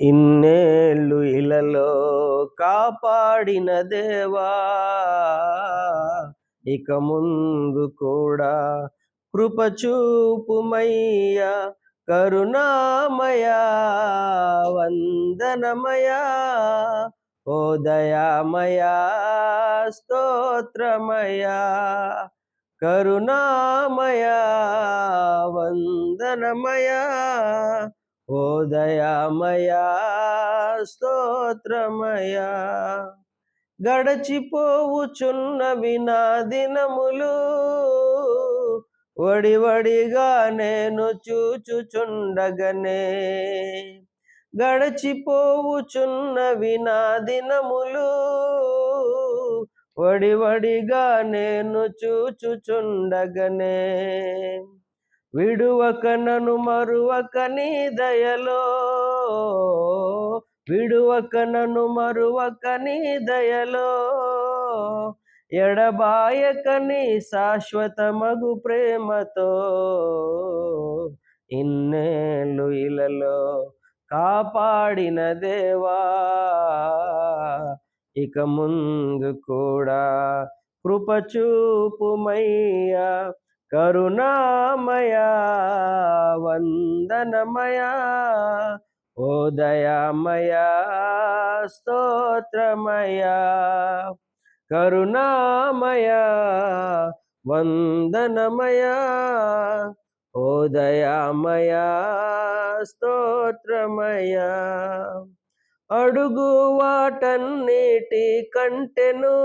ఇన్నేళ్ళు ఇలలో కాపాడిన దేవా ఇక ముందు కూడా కృపచూపుమయ్య కరుణామయా వందనమయా ఓ దయామయా స్తోత్రమయా కరుణామయా వందనమయా ఓ దయామయా స్తోత్రమయా గడచిపోవుచున్నవి నా దినములు వడివడిగా నేను చూచుచుండగనే. గడచిపోవుచున్నవి నా దినములు వడివడిగా నేను చూచుచుండగనే. విడువక నను మరువక నీ దయలో. విడువక నను మరువక నీ దయలో. ఎడబాయక నీ శాశ్వతమగు ప్రేమతో ఇన్నేళ్ళు ఇలలో కాపాడిన దేవా. ఇక ముందు కూడా కృపచూపుమయ్యా. కరుణామయా వందనమయా ఓ స్తోత్రమయా. కరుణామయా వందనమయా ఓ స్తోత్రమయా. అడుగు వాటన్నిటి కంటెను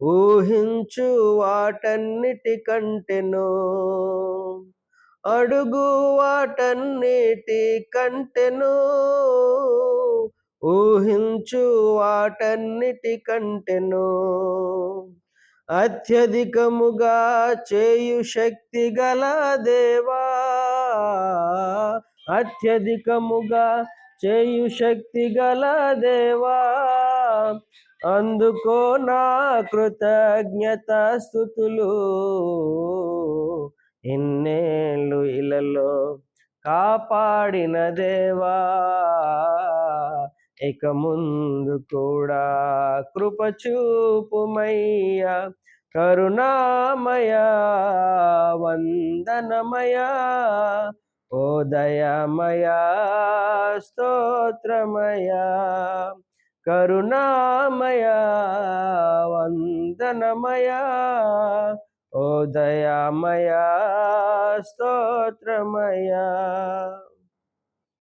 ఊహించు వాటన్నిటి కంటెను అడుగు వాటన్నిటి కంటెను ఊహించు వాటన్నిటి కంటెను అత్యధికముగా చేయు శక్తి గల దేవా అత్యధికముగా చేయు శక్తి గల దేవా అందుకో నా కృతజ్ఞత స్థుతులు ఎన్నేళ్ళు ఇలలో కాపాడిన దేవా ఇక ముందు కూడా కృపచూపుమయ్యా కరుణామయ వందనమయ ఓదయమయ స్తోత్రమయ. కరుణామయా వందనమయా ఓ దయామయా స్తోత్రమయా.